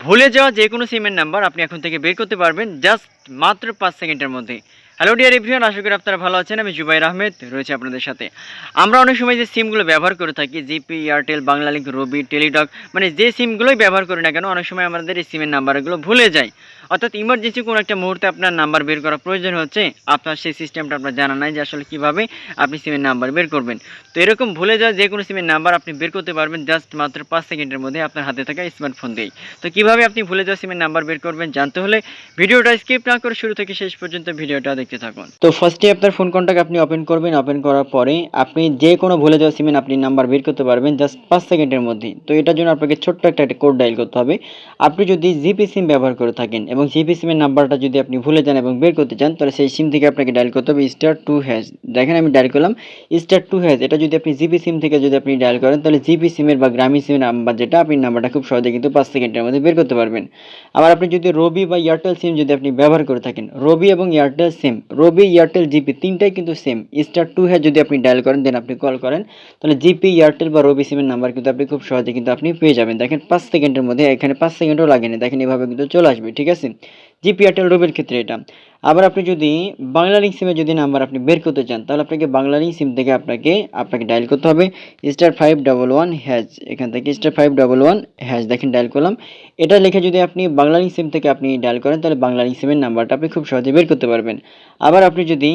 ভুলে যাওয়া যে কোনো সিমের নাম্বার আপনি এখন থেকে বের করতে পারবেন জাস্ট মাত্র পাঁচ সেকেন্ডের মধ্যে। হ্যালো ডিয়ার এভরিওয়ান আশা করি আপনারা ভালো আছেন। আমি জুবাইর আহমেদ, রয়েছে আপনাদের সাথে। আমরা অনেক সময় যে সিমগুলো ব্যবহার করে থাকি, জিপি, এয়ারটেল, বাংলালিংক, রবি, টেলিডক মানে যে সিমগুলোই ব্যবহার করি না কেন, অনেক সময় আমাদের এই সিমের নাম্বারগুলো ভুলে যায়। অর্থাৎ ইমার্জেন্সি কোনো একটা মুহূর্তে আপনার নাম্বার বের করা প্রয়োজন হচ্ছে, আপনার সেই সিস্টেমটা আপনার জানা নাই যে আসলে কীভাবে আপনি সিমের নাম্বার বের করবেন। তো এরকম ভুলে যাওয়া যে কোনো সিমের নাম্বার আপনি বের করতে পারবেন জাস্ট মাত্র পাঁচ সেকেন্ডের মধ্যে আপনার হাতে থাকা স্মার্টফোন দিয়েই। তো কীভাবে আপনি ভুলে যাওয়া সিমের নাম্বার বের করবেন জানতে হলে ভিডিওটা স্কিপ না করে শুরু থেকে শেষ পর্যন্ত ভিডিওটা দেখতে থাকুন। তো ফার্স্টে আপনার ফোন কন্ট্যাক্ট আপনি ওপেন করবেন ওপেন করার পরে আপনি যে কোনো ভুলে যাওয়া সিমের আপনি নাম্বার বের করতে পারবেন জাস্ট পাঁচ সেকেন্ডের মধ্যে। তো এটার জন্য আপনাকে ছোট্ট একটা কোড ডায়াল করতে হবে। আপনি যদি জিপি সিম ব্যবহার করে থাকেন এবং জিপি সিমের নাম্বারটা যদি আপনি ভুলে যান এবং বের করতে চান, তাহলে সেই সিম থেকে আপনাকে ডায়াল করতে হবে স্টার টু হ্যাশ দেখেন আমি ডায়াল করলাম স্টার টু হ্যাশ এটা যদি আপনি জিপি সিম থেকে যদি আপনি ডায়াল করেন, তাহলে জিপি সিমের বা গ্রামীণ সিমের নাম্বার যেটা, আপনি নাম্বারটা খুব সহজে কিন্তু পাঁচ সেকেন্ডের মধ্যে বের করতে পারবেন। আবার আপনি যদি রবি বা এয়ারটেল সিম যদি আপনি ব্যবহার করে থাকেন রবি এবং Airtel SIM Robi Airtel GP তিনটাই কিন্তু সেম স্টার টু হ্যাঁ যদি আপনি ডায়াল করেন দেন আপনি কল করেন। তাহলে জিপি এয়ারটেল বা রবি সিমের নাম্বার কিন্তু আপনি খুব সহজে কিন্তু আপনি পেয়ে যাবেন। দেখেন, পাঁচ সেকেন্ডের মধ্যে এখানে পাঁচ সেকেন্ডও লাগেনি। দেখেন, এভাবে কিন্তু চলে আসবে, ঠিক আছে? জিপি এয়ারটেল রবির ক্ষেত্রে এটা। আবার আপনি যদি বাংলালিংক সিমে যদি নাম্বার আপনি বের করতে চান, তাহলে আপনাকে বাংলালিংক সিম থেকে আপনাকে আপনাকে ডায়াল করতে হবে। Star five double one hash এখান থেকে star five double one hash দেখেন ডায়াল করলাম। এটা লিখে যদি আপনি বাংলালিংক সিম থেকে আপনি ডায়াল করেন, তাহলে বাংলালিংক সিমের নাম্বারটা আপনি খুব সহজে বের করতে পারবেন। আবার আপনি যদি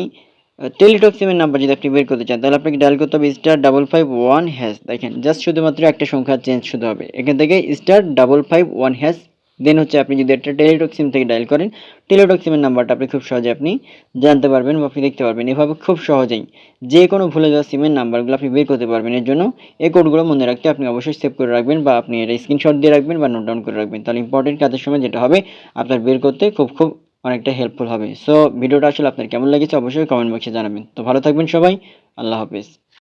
টেলিটক সিমের নাম্বার যদি আপনি বের করতে চান, তাহলে আপনাকে ডায়াল করতে হবে star double five one hash দেখেন জাস্ট শুধুমাত্র একটা সংখ্যা চেঞ্জ শুধু হবে। এখান থেকে star double five one hash দেন হচ্ছে আপনি যদি একটা টেলিটক সিম থেকে ডায়াল করেন টেলিটক সিমের নাম্বারটা আপনি খুব সহজে আপনি জানতে পারবেন বা আপনি দেখতে পারবেন। এভাবে খুব সহজেই যে কোনো ভুলে যাওয়া সিমের নাম্বারগুলো আপনি বের করতে পারবেন। এর জন্য এই কোডগুলো মনে রাখতে আপনি অবশ্যই সেভ করে রাখবেন বা আপনি এটা স্ক্রিনশট দিয়ে রাখবেন বা নোট ডাউন করে রাখবেন। তাহলে ইম্পর্টেন্ট কাজের সময় যেটা হবে, আপনার বের করতে খুব খুব অনেকটা হেল্পফুল হবে। সো ভিডিওটা আসলে আপনার কেমন লেগেছে অবশ্যই কমেন্ট বক্সে জানাবেন। তো ভালো থাকবেন সবাই। আল্লাহ হাফিজ।